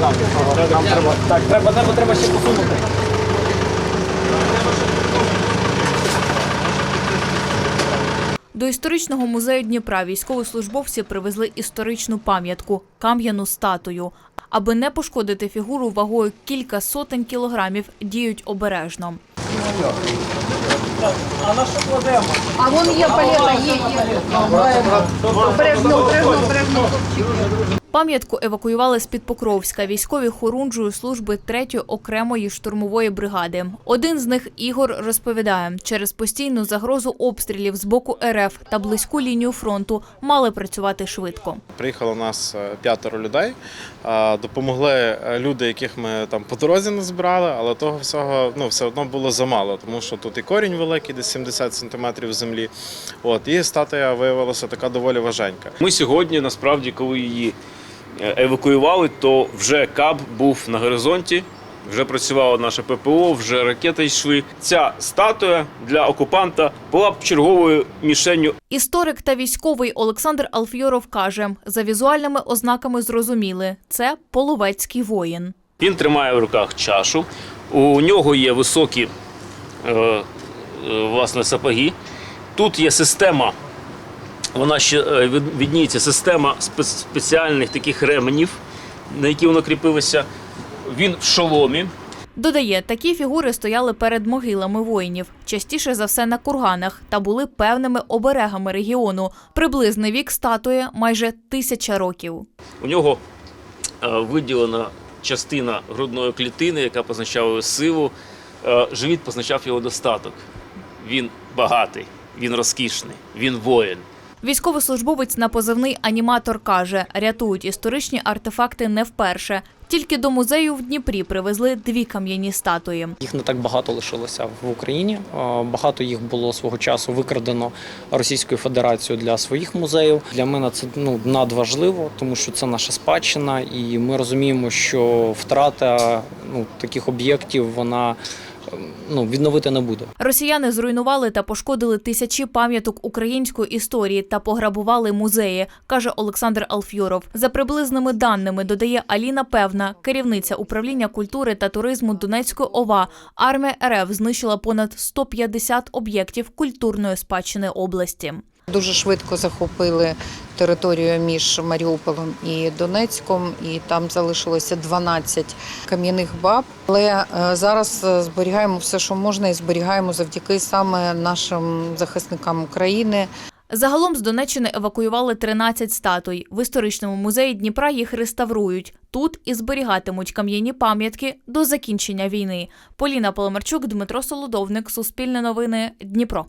Нам треба, так, треба, треба, треба ще посунути. До історичного музею Дніпра військовослужбовці привезли історичну пам'ятку кам'яну статую. Аби не пошкодити фігуру вагою кілька сотень кілограмів, діють обережно. А на що кладемо? А вон є палета, є, є. Обережно, обережно, обережно. Пам'ятку евакуювали з під Покровська військові хорунжої служби 3-ї окремої штурмової бригади. Один з них Ігор розповідає, через постійну загрозу обстрілів з боку РФ та близьку лінію фронту мали працювати швидко. Приїхало нас е, п'ятеро людей. Допомогли е, люди, яких ми там по дорозі не збирали, але того всього ну, все одно було замало, тому що тут і корінь великий, десь 70 сантиметрів землі. От, і статуя виявилася така доволі важенька. Ми сьогодні, насправді, коли її евакуювали, то вже КАБ був на горизонті, вже працювало наше ППО, вже ракети йшли. Ця статуя для окупанта була б черговою мішенню Історик та військовий Олександр Алфйоров каже, за візуальними ознаками зрозуміли – це половецький воїн. Він тримає в руках чашу. У нього є високі е, е, власне, сапоги. Тут є система, вона ще е, відніється система спеціальних таких ременів, на які воно кріпилося. Він в шоломі. Додає, такі фігури стояли перед могилами воїнів, частіше за все на курганах, та були певними оберегами регіону. Приблизний вік статуї – майже тисяча років. У нього е, виділена частина грудної клітини, яка позначала його силу. Е, Живіт позначав його достаток. Він багатий, він розкішний, він воїн. Військовослужбовець на позивний аніматор каже, рятують історичні артефакти не вперше. Тільки до музею в Дніпрі привезли дві кам'яні статуї. Їх не так багато лишилося в Україні. Е, Багато їх було свого часу викрадено Російською Федерацією для своїх музеїв. Для мене це ну надважливо, тому що це наша спадщина, і ми розуміємо, що втрата ну таких об'єктів вона ну відновити не буде. Росіяни зруйнували та пошкодили тисячі пам'яток української історії та пограбували музеї, каже Олександр Алфьоров. За приблизними даними додає Аліна Певна, керівниця управління культури та туризму Донецької ОВА. Армія РФ знищила понад 150 об'єктів культурної спадщини області. Дуже швидко захопили територію між Маріуполем і Донецьком, і там залишилося 12 кам'яних баб. Але е, зараз е, зберігаємо все, що можна, і зберігаємо завдяки саме нашим захисникам України. Загалом з Донеччини евакуювали 13 статуй. В історичному музеї Дніпра їх реставрують. Тут і зберігатимуть кам'яні пам'ятки до закінчення війни. Поліна Поломарчук, Дмитро Солодовник, Суспільне новини, Дніпро.